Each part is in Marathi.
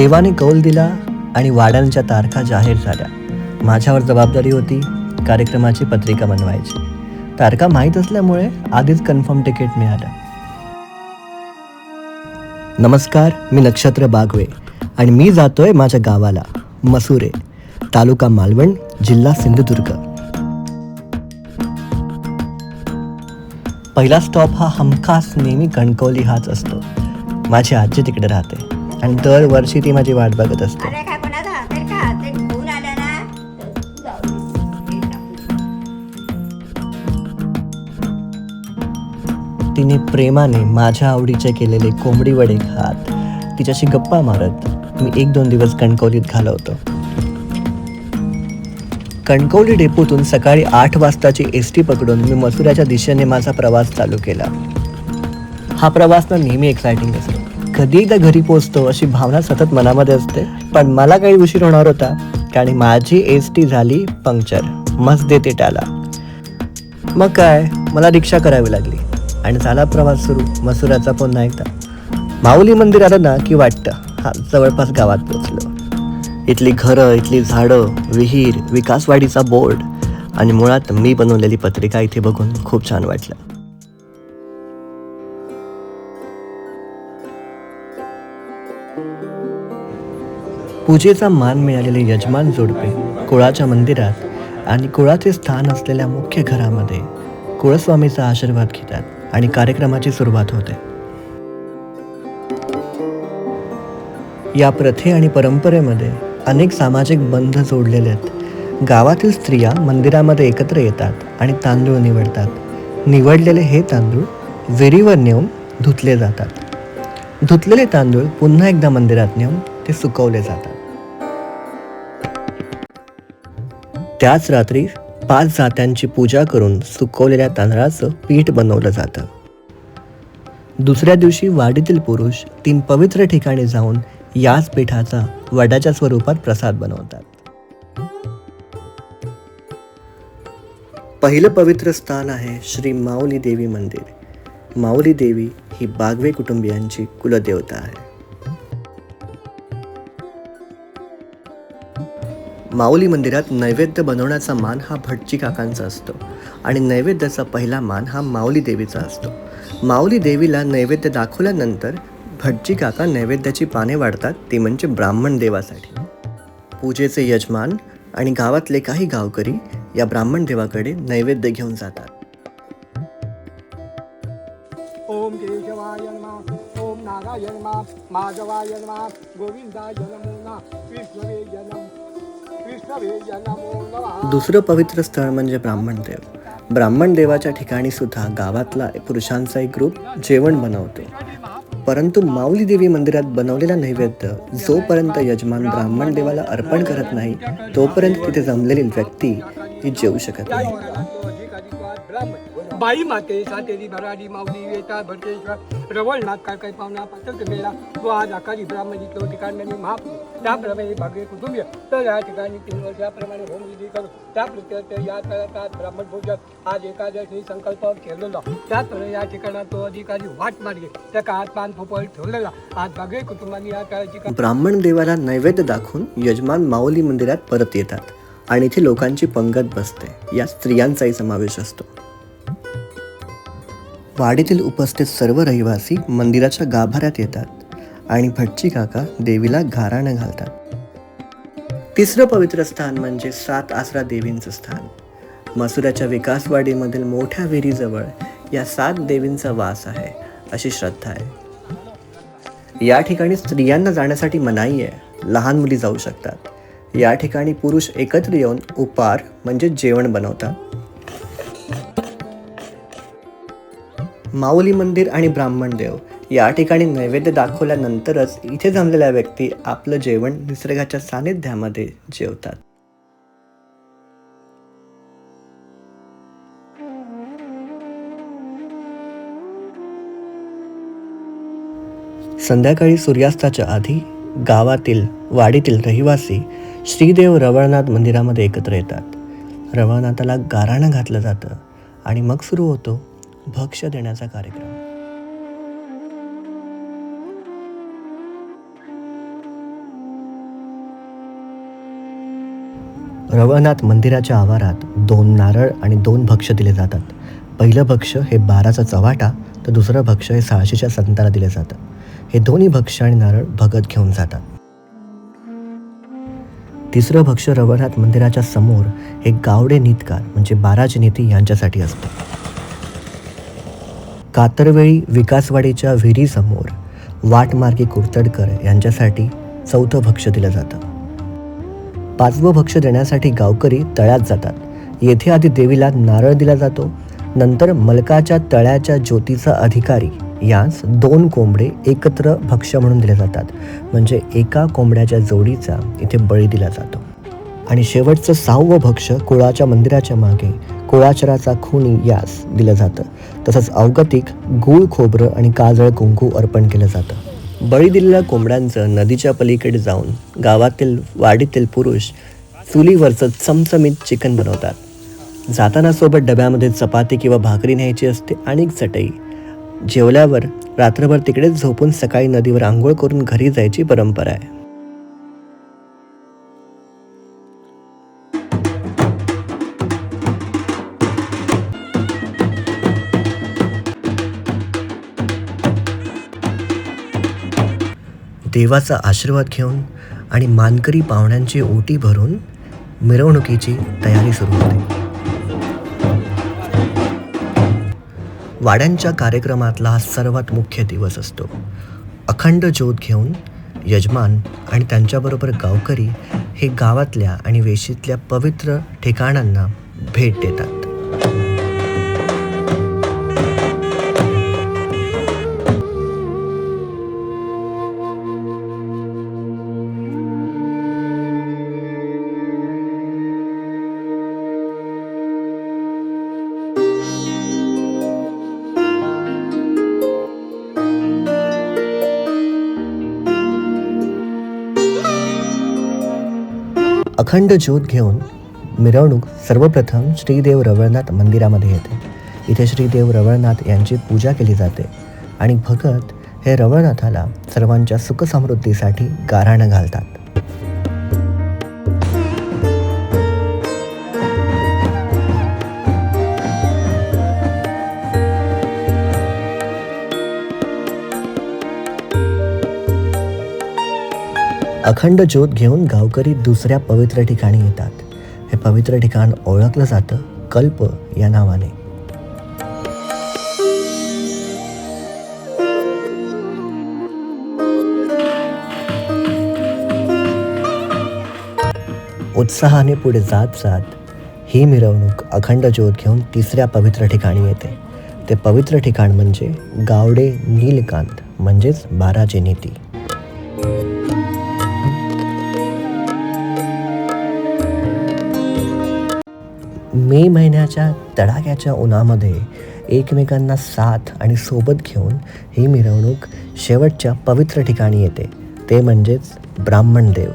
देवाने कौल दिला आणि वाड्यांच्या तारखा जाहीर झाल्या. माझ्यावर जबाबदारी होती कार्यक्रमाची पत्रिका बनवायची. तारखा माहीत असल्यामुळे आधीच कन्फर्म तिकीट मिळालं. नमस्कार मी नक्षत्र बागवे आणि मी जातोय माझ्या गावाला मसुरे तालुका मालवण जिल्हा सिंधुदुर्ग. पहिला स्टॉप हा हमखास नेहमी कणकवली हाच असतो. माझी आजी तिकडे राहते. आणि दरवर्षी ती माझी वाट बघत असते. तिने प्रेमाने माझ्या आवडीचे केलेले कोंबडी वडे खात तिच्याशी गप्पा मारत मी एक दोन दिवस कणकवलीत घालवतो. कणकवली डेपोतून सकाळी आठ वाजताची एस टी पकडून मी मसुऱ्याच्या दिशेने माझा प्रवास चालू केला. हा प्रवास ना नेहमी एक्साइटिंग असतो. कधी एकदा घरी पोचतो अशी भावना सतत मनामध्ये असते. पण मला काही उशीर होणार होता कारण माझी एस टी झाली पंक्चर. मस्त देते त्याला. मग काय? मला रिक्षा करावी लागली. आणि झाला प्रवास सुरू मसुराचा पुन्हा एकदा. माऊली मंदिर आलं ना की वाटतं हा जवळपास गावात पोचलो इथली घरं इथली झाडं विहीर विकासवाडीचा बोर्ड. आणि मुळात मी बनवलेली पत्रिका इथे बघून खूप छान वाटलं. पूजेचा मान मिळालेले यजमान जोडपे कुळाच्या मंदिरात आणि कुळाचे स्थान असलेल्या मुख्य घरामध्ये कुळस्वामीचा आशीर्वाद घेतात आणि कार्यक्रमाची सुरुवात होते. या प्रथे आणि परंपरेमध्ये अनेक सामाजिक बंध जोडलेले आहेत. गावातील स्त्रिया मंदिरामध्ये एकत्र येतात आणि तांदूळ निवडतात. निवडलेले हे तांदूळ विरीवर नेऊन धुतले जातात. धुतलेले तांदूळ पुन्हा एकदा मंदिरात नेऊन ते सुकवले जातात. त्याच रात्री पाच जात्यांची पूजा करून सुकवलेल्या तांदळाचं पीठ बनवलं जातं. दुसऱ्या दिवशी वाडीतील पुरुष तीन पवित्र ठिकाणी जाऊन याच पीठाचा वडाच्या स्वरूपात प्रसाद बनवतात. पहिलं पवित्र स्थान आहे श्री माऊली देवी मंदिर. माऊली देवी ही बागवे कुटुंबियांची कुलदेवता आहे. माऊली मंदिरात नैवेद्य बनवण्याचा मान हा भटजी काकांचा असतो. आणि नैवेद्याचा पहिला मान हा माऊली देवीचा असतो. माऊली देवीला नैवेद्य दाखवल्यानंतर भटजी काका नैवेद्याची पाने वाढतात ती म्हणजे ब्राह्मण देवासाठी. पूजेचे यजमान आणि गावातले काही गावकरी या ब्राह्मण देवाकडे नैवेद्य घेऊन जातात. ओम ओम नारायण गोविंदा दुसरं पवित्र स्थळ म्हणजे ब्राह्मणदेव देवाच्या ठिकाणी सुद्धा गावातला पुरुषांचा एक ग्रुप जेवण बनवतो. परंतु माऊली देवी मंदिरात बनवलेला नैवेद्य जोपर्यंत यजमान ब्राह्मण देवाला अर्पण करत नाही तोपर्यंत तिथे जमलेली व्यक्ती ती जेवू शकत नाही. बाई माते सातेरी भराडी माऊली वेता भरतेश्वर रवळनाथ काय काय पाहुणा पातळ मेळा तो आज आकारी ब्राह्मणी तो ठिकाणी महापू त्याप्रमाणे भाग्य कुटुंबीय. तर या ठिकाणी तीन वर्षाप्रमाणे होम विधी करू त्या प्रत्यर्थ या काळात ब्राह्मण भोजन आज एकादशी संकल्प केलेला त्याचप्रमाणे या ठिकाणात तो अधिकारी वाट मार्गे त्या काळात पान फोपळ ठेवलेला. आज भाग्य कुटुंबांनी या काळाची ब्राह्मण देवाला नैवेद्य दाखवून यजमान माऊली मंदिरात परत येतात आणि इथे लोकांची पंगत बसते. या स्त्रियांचाही समावेश असतो. वाडीतील उपस्थित सर्व रहिवासी मंदिराच्या गाभाऱ्यात येतात आणि भटजी काका देवीला घाराणं घालतात. तिसरं पवित्र स्थान म्हणजे सात आसरा देवींचं स्थान. मसुराच्या विकासवाडीमधील मोठ्या विहिरीजवळ या सात देवींचा वास आहे अशी श्रद्धा आहे. या ठिकाणी स्त्रियांना जाण्यासाठी मनाई आहे लहान मुली जाऊ शकतात. या ठिकाणी पुरुष एकत्र येऊन उपार म्हणजे जेवण बनवतात. माऊली मंदिर आणि ब्राह्मण देव. या ठिकाणी नैवेद्य दाखवल्यानंतरच इथे जमलेल्या व्यक्ती आपलं जेवण निसर्गाच्या सानिध्यामध्ये जेवतात. संध्याकाळी सूर्यास्ताच्या आधी गावातील वाडीतील रहिवासी श्रीदेव रवळनाथ मंदिरामध्ये एकत्र येतात. रवळनाथाला गाराणं घातलं जातं आणि मग सुरू होतो भक्ष्य देण्याचा कार्यक्रम. रवळनाथ मंदिराच्या आवारात दोन नारळ आणि दोन भक्ष दिले जातात. पहिलं भक्ष हे बाराचा चवाटा तर दुसरं भक्ष हे सहाशेच्या संताला दिलं जातं. हे दोन्ही भक्ष आणि नारळ भगत घेऊन जातात. तिसरं भक्ष रवळनाथ मंदिराच्या समोर हे गावडे नीतकार म्हणजे बाराचे नीती यांच्यासाठी असतं. कातरवेळी विकासवाडीच्या विहिरीसमोर वाटमार्गी कुर्तडकर यांच्यासाठी चौथं भक्ष दिलं जातं. पाचवं भक्ष देण्यासाठी गावकरी तळ्यात जातात. येथे आधी देवीला नारळ दिला जातो नंतर मलकाच्या तळ्याच्या ज्योतीचा अधिकारी यास दोन कोंबडे एकत्र भक्ष म्हणून दिले जातात. म्हणजे एका कोंबड्याच्या जोडीचा इथे बळी दिला जातो. आणि शेवटचं सहावं भक्ष कुळाच्या मंदिराच्या मागे कुळाचराचा खुनी यास दिलं जातं. तसंच अवगतिक गूळ खोबरं आणि काजळ कुंकू अर्पण केलं जातं. बळी दिलेल्या कोंबड्यांचं नदीच्या पलीकडे जाऊन गावातील वाडीतील पुरुष चुलीवरचं चमचमीत चिकन बनवतात. जाताना सोबत डब्यामध्ये चपाती किंवा भाकरी न्यायची असते आणि एक चटई. जेवल्यावर रात्रभर तिकडेच झोपून सकाळी नदीवर आंघोळ करून घरी जायची परंपरा आहे. देवाचा आशीर्वाद घेऊन आणि मानकरी पाहुण्यांची ओटी भरून मिरवणुकीची तयारी सुरू होते. वाड्यांच्या कार्यक्रमातला हा सर्वात मुख्य दिवस असतो. अखंड ज्योत घेऊन यजमान आणि त्यांच्याबरोबर गावकरी हे गावातल्या आणि वेशीतल्या पवित्र ठिकाणांना भेट देतात. अखंड ज्योत घेऊन मिरवणूक सर्वप्रथम श्रीदेव रवळनाथ मंदिरामध्ये येते. इथे श्रीदेव रवळनाथ यांची पूजा केली जाते आणि भगत हे रवळनाथाला सर्वांच्या सुखसमृद्धीसाठी गाराणं घालतात. अखंड ज्योत घेऊन गावकरी दुसऱ्या पवित्र ठिकाणी येतात. हे पवित्र ठिकाण ओळखलं जातं कल्प या नावाने. उत्साहाने पुढे जात जात ही मिरवणूक अखंड ज्योत घेऊन तिसऱ्या पवित्र ठिकाणी येते. ते पवित्र ठिकाण म्हणजे गावडे नीलकांत म्हणजेच बाराचे नीती. मे महिन्याच्या तडाख्याच्या उन्हामध्ये एकमेकांना साथ आणि सोबत घेऊन ही मिरवणूक शेवटच्या पवित्र ठिकाणी येते. ते म्हणजेच ब्राह्मणदेव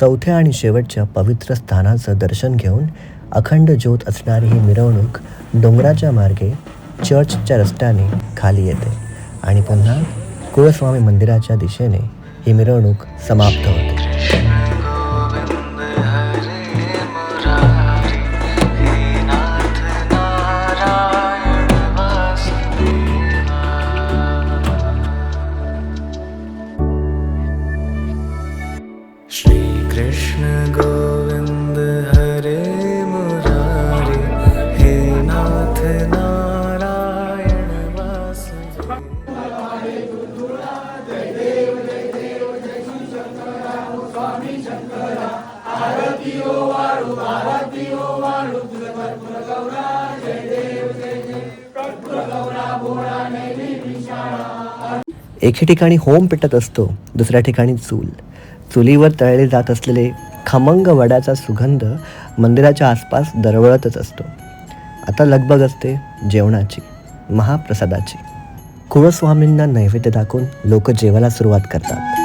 चौथ्या आणि शेवटच्या पवित्र स्थानाचं दर्शन घेऊन अखंड ज्योत असणारी ही मिरवणूक डोंगराच्या मार्गे चर्चच्या रस्त्याने खाली येते. आणि पुन्हा कुळस्वामी मंदिराच्या दिशेने ही मिरवणूक समाप्त होते. एके ठिकाणी होम पेटत असतो दुसऱ्या ठिकाणी चूल. चुलीवर तळले जात असलेले खमंग वड्याचा सुगंध मंदिराच्या आसपास दरवळतच असतो. आता लगबग असते जेवणाची महाप्रसादाची. कुळस्वामींना नैवेद्य दाखवून लोक जेवायला सुरुवात करतात.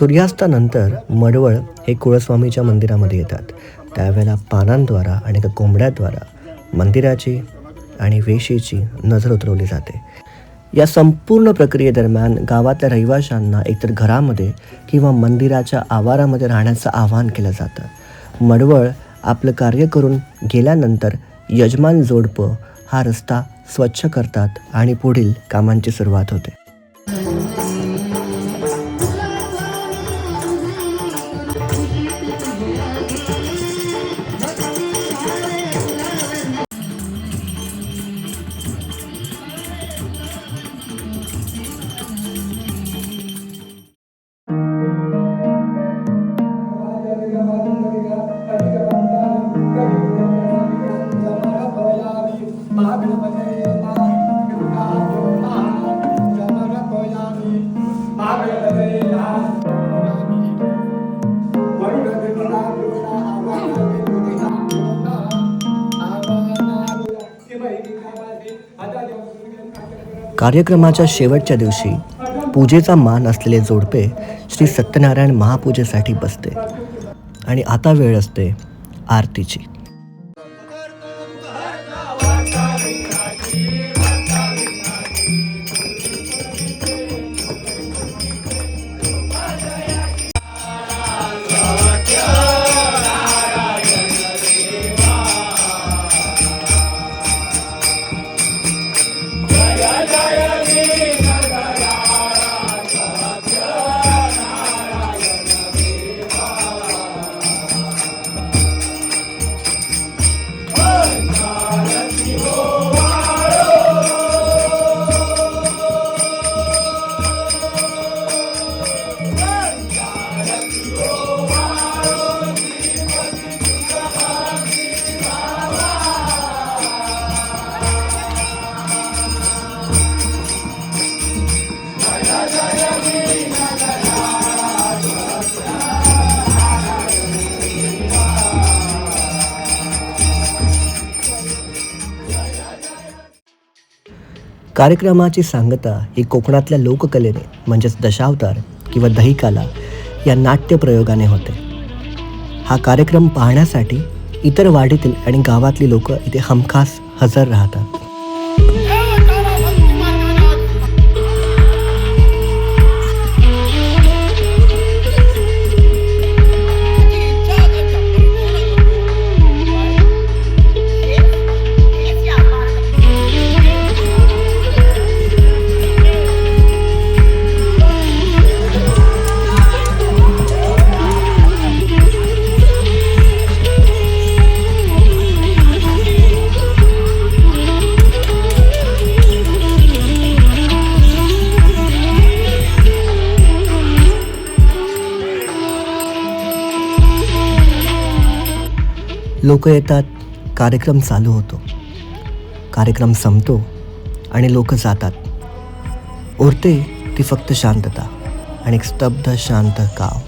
सूर्यास्तानंतर मडवळ हे कुळस्वामीच्या मंदिरामध्ये येतात. त्यावेळेला पानांद्वारा आणि कोंबड्याद्वारा मंदिराची आणि वेशीची नजर उतरवली जाते. या संपूर्ण प्रक्रियेदरम्यान गावातल्या रहिवाशांना एकतर घरामध्ये किंवा मंदिराच्या आवारामध्ये राहण्याचं आवाहन केलं जातं. मडवळ आपलं कार्य करून गेल्यानंतर यजमान जोडपं हा रस्ता स्वच्छ करतात आणि पुढील कामांची सुरुवात होते. कार्यक्रमाच्या शेवटच्या दिवशी पूजेचा मान असलेले जोडपे श्री सत्यनारायण महापूजेसाठी बसते. आणि आता वेळ असते आरतीची. Yeah. कार्यक्रमाची सांगता ही कोकणातल्या लोककलेने म्हणजेच दशावतार किंवा दहिकाला या नाट्यप्रयोगाने होते. हा कार्यक्रम पाहण्यासाठी इतर वाडीतील आणि गावातली लोक इथे हमखास हजर राहतात. लोक येतात कार्यक्रम चालू होतो. कार्यक्रम संपतो आणि लोक जातात. उरते ती फक्त शांतता आणि एक स्तब्ध शांत गाव.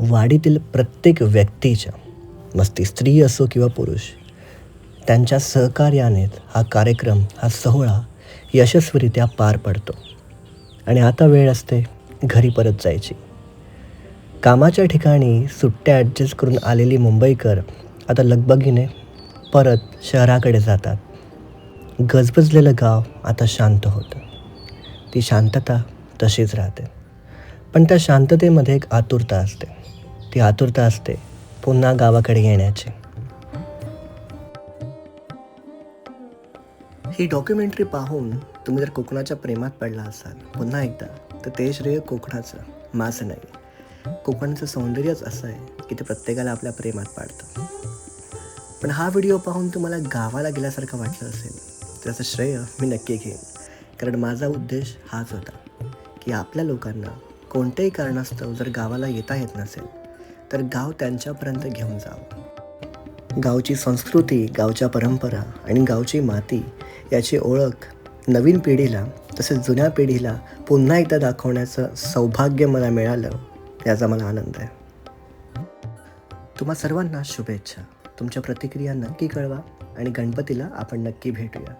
वाडीतील प्रत्येक व्यक्तीच्या मग ती स्त्री असो किंवा पुरुष त्यांच्या सहकार्याने हा कार्यक्रम हा सोहळा यशस्वीरित्या पार पडतो. आणि आता वेळ असते घरी परत जायची. कामाच्या ठिकाणी सुट्ट्या ॲडजस्ट करून आलेली मुंबईकर आता लगबगीने परत शहराकडे जातात. गजबजलेलं गाव आता शांत होतं. ती शांतता तशीच राहते. पण त्या शांततेमध्ये एक आतुरता असते. ती आतुरता असते पुन्हा गावाकडे येण्याची. ही डॉक्युमेंटरी पाहून तुम्ही जर कोकणाच्या प्रेमात पडला असाल पुन्हा एकदा तर ते श्रेय कोकणाचं माझं नाही. कोकणाचं सौंदर्यच असं आहे की ते प्रत्येकाला आपल्या प्रेमात पाडतं. पण हा व्हिडिओ पाहून तुम्हाला गावाला गेल्यासारखं वाटलं असेल त्याचं श्रेय मी नक्की घेईन. कारण माझा उद्देश हाच होता की आपल्या लोकांना कोणत्याही कारणास्तव जर गावाला येता येत नसेल तर गाव त्यांच्यापर्यंत घेऊन जावं. गावची संस्कृती गावच्या परंपरा आणि गावची माती याची ओळख नवीन पिढीला तसेच जुन्या पिढीला पुन्हा एकदा दाखवण्याचं सौभाग्य मला मिळालं याचा मला आनंद आहे. तुम्हा सर्वांना शुभेच्छा. तुमच्या प्रतिक्रिया नक्की कळवा आणि गणपतीला आपण नक्की भेटूया.